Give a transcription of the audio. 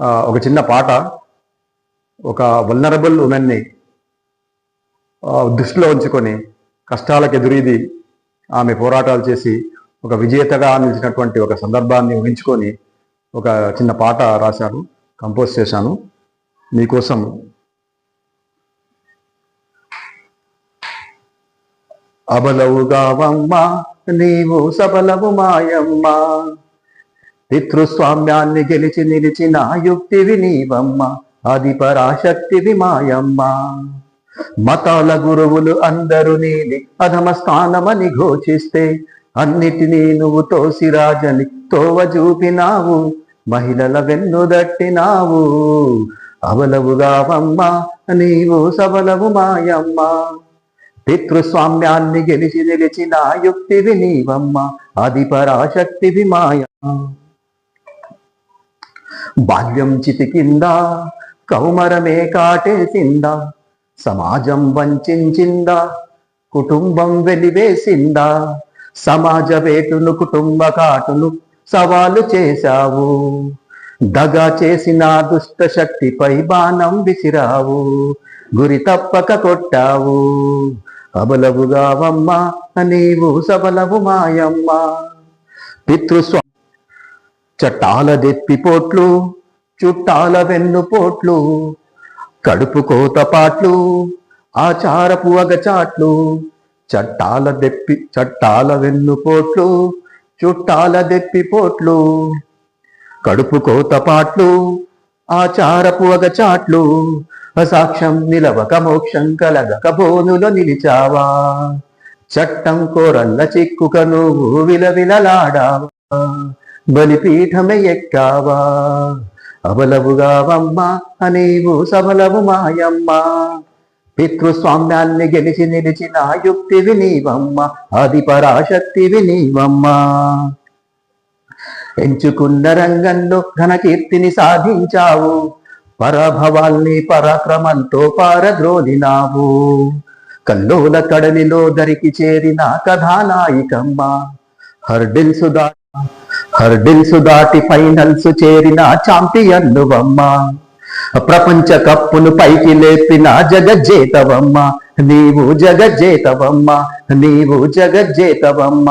ఒక చిన్న పాట ఒక వల్నరబుల్ ఉమెన్ని దృష్టిలో ఉంచుకొని కష్టాలకు ఎదురీది ఆమె పోరాటాలు చేసి ఒక విజేతగా నిలిచినటువంటి ఒక సందర్భాన్ని ఊహించుకొని ఒక చిన్న పాట రాశాను కంపోజ్ చేశాను. మీకోసం అబలవుగా నీవు సబలవు మాయమ్మ. పితృస్వామ్యాన్ని గెలిచి నిలిచిన యుక్తివి నీవమ్మ అది పరాశక్తివి మాయమ్మ మతాల గురువులు అందరూ నీని అధమ స్థానమని ఘోషిస్తే అన్నిటినీ నువ్వు తోసిరాజని తోవ చూపినావు. మహిళల వెన్నుదట్టినావు అవలవుగావమ్మ నీవు సబలవు మాయమ్మ. పితృస్వామ్యాన్ని గెలిచి నిలిచిన యుక్తివి నీవమ్మ అది పరాశక్తివి మాయమ్మ బాల్యం చితికిందా? కౌమరమే కాటేసిందా? సమాజం వంచిందా కుటుంబం వెలివేసిందా? సమాజ వేటును కుటుంబ కాటును సవాలు చేశావు. దగా చేసిన దుష్ట శక్తిపై బాణం విసిరావు. గురి తప్పక కొట్టావు. అబలవుగావమ్మ నీవు సబలవు మాయమ్మ. పితృస్వా చట్టాల దెప్పిపోట్లు చుట్టాల వెన్నుపోట్లు కడుపు కోతపాట్లు ఆచారపు అగచాట్లు చట్టాల దెప్పి చట్టాల వెన్నుపోట్లు చుట్టాల దెప్పిపోట్లు కడుపు కోతపాట్లు ఆచారపు అగచాట్లు అసాక్ష్యం నిలవక మోక్షం కలగక బోనులో నిలిచావా? చట్టం కోరల్ల చిక్కుక నువ్వు విలవిలలాడావా? బలిపీఠమే ఎక్కావా అబలవుగావమ్మ అనేవు సబలవు మాయమ్మ. పితృస్వామ్యాన్ని గెలిచి నిలిచిన యుక్తివి వినీవమ్మ అది పరాశక్తి వినీవమ్మ. ఎంచుకున్న రంగంలో ఘనకీర్తిని సాధించావు పరాభవాల్ని పరాక్రమంతో పారద్రోలినావు. కల్లోల కడలిలో దరికి చేరిన కథానాయికమ్మ హర్డిల్సు దా హర్డిల్స్ దాటి ఫైనల్స్ చేరిన ఛాంపియన్నువమ్మ ప్రపంచ కప్పును పైకి లేపిన జగజ్జేతవమ్మ. నీవు జగజ్జేతవమ్మ. నీవు జగజ్జేతవమ్మ.